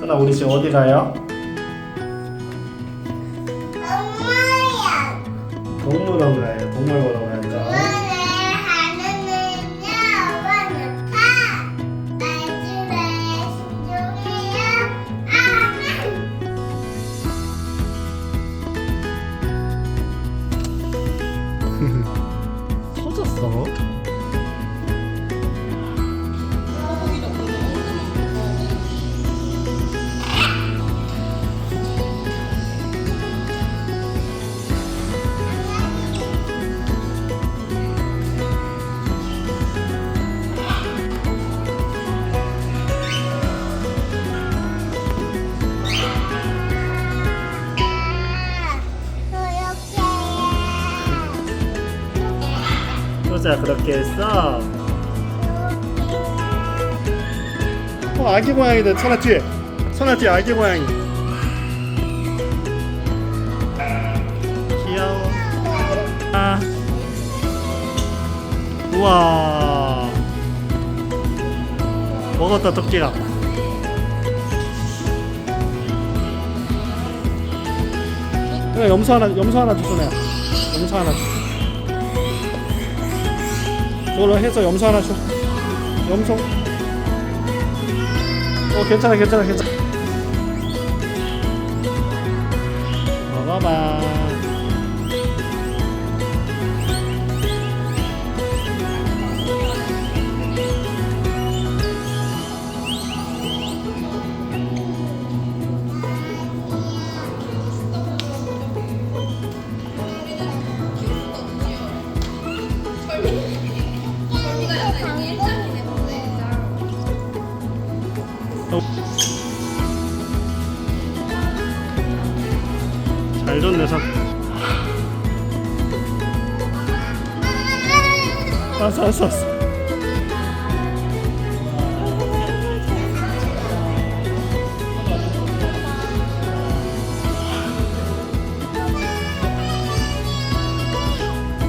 선아 우리 지금 어디 가요? 엄마야. 동물원 가요. 동물 보러 가야 소자 그렇게 했어? 어 아기 고양이들 선아 뒤에. 선아 뒤에 아기 고양이. 귀여워. 아. 우와. 먹었다 토끼가. 그래 염소 하나 염소 하나 줘 선아야 염소 하나 줘 그걸로 해서 염소 하나 줘 염소? 어 괜찮아 괜찮아 괜찮아 잘 줬네 선 왔어 왔어 왔어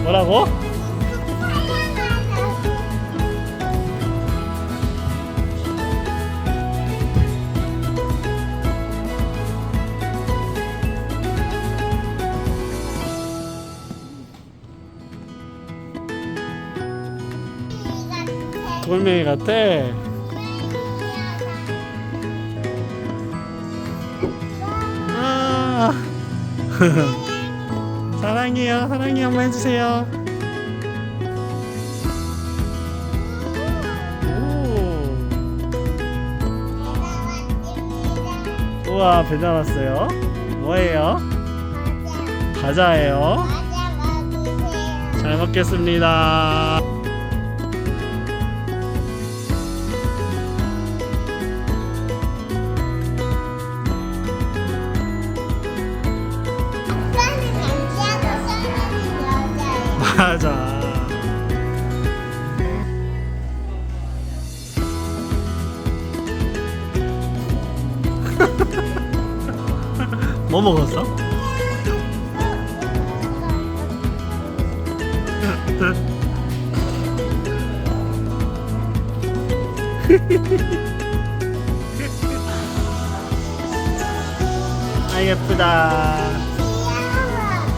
뭐라고? 돌멩이 같아? 아. 사랑해요. 사랑해. 한번 해주세요. 오. 우와 배달 왔어요. 뭐예요? 과자예요. 잘 먹겠습니다 맞아 뭐 먹었어? 아 예쁘다.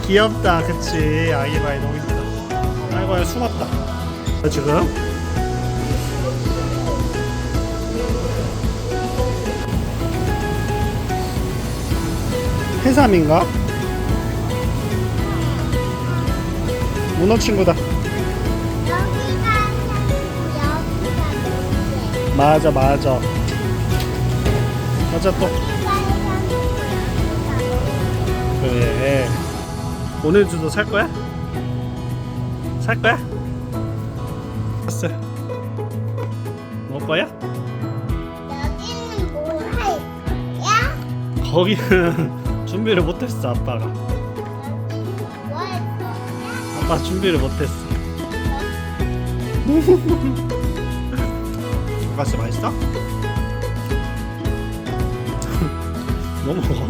귀엽다 그치? 아기바이 너무 아이고 야 숨었다. 어, 지금. 해삼인가? 문어 친구다. 맞아 맞아. 맞아 또. 그래. 오늘 주도 살 거야? 살 거야? 알았어 먹을 거야? 여기는 뭐할 거야? 거기는 준비를 못했어 아빠가 뭐할 거야? 아빠 준비를 못했어 돈가스 맛있어? 뭐 먹어?